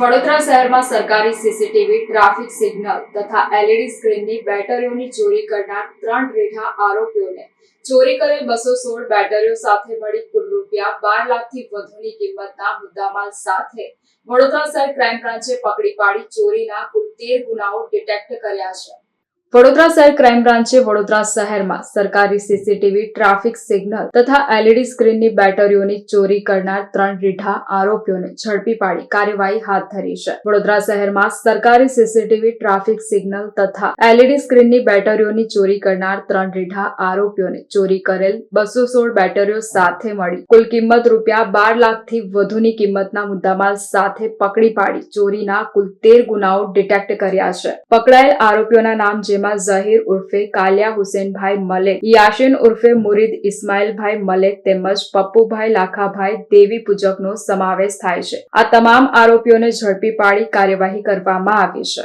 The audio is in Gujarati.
વડોદરા શહેરમાં સરકારી સીસીટીવી, ટ્રાફિક સિગ્નલ તથા એલઈડી સ્ક્રીનની બેટરીઓની ચોરી કરનાર ત્રણ રેઠા આરોપીઓને ચોરી કરેલ બસો સોળ બેટરીઓ સાથે મળી કુલ રૂપિયા બાર લાખથી વધુની કિંમતના મુદ્દામાલ સાથે વડોદરા શહેર ક્રાઇમ બ્રાન્ચે પકડી પાડી ચોરીના કુલ તેર ગુનાઓ ડિટેક્ટ કર્યા છે. વડોદરા શહેર ક્રાઇમ બ્રાન્ચે વડોદરા શહેરમાં સરકારી સીસીટીવી ટ્રાફિક સિગ્નલ તથા એલઈડી સ્ક્રીનની બેટરીઓની ચોરી કરનાર ત્રણ રીઢા આરોપીઓને ઝડપી પાડી કાર્યવાહી હાથ ધરી છે. વડોદરા શહેરમાં સરકારી સીસીટીવી ટ્રાફિક સિગ્નલ તથા એલઈડી સ્ક્રીનની બેટરીઓની ચોરી કરનાર ત્રણ રીઢા આરોપીઓને ચોરી કરેલ બસો સોળ બેટરીઓ સાથે મળી. કુલ કિંમત રૂપિયા બાર લાખથી વધુની કિંમતના મુદ્દામાલ સાથે પકડી પાડી ચોરીના કુલ તેર ગુનાઓ ડિટેક્ટ કર્યા છે. પકડાયેલ આરોપીઓના નામ જેમાં ઝહીર ઉર્ફે કાલિયા હુસેનભાઈ મલેક, યાશિન ઉર્ફે મુરીદ ઇસ્માઇલભાઈ મલેક તેમજ પપ્પુભાઈ લાખાભાઈ દેવી પૂજકનો સમાવેશ થાય છે. આ તમામ આરોપીઓને ઝડપી પાડી કાર્યવાહી કરવામાં આવી છે.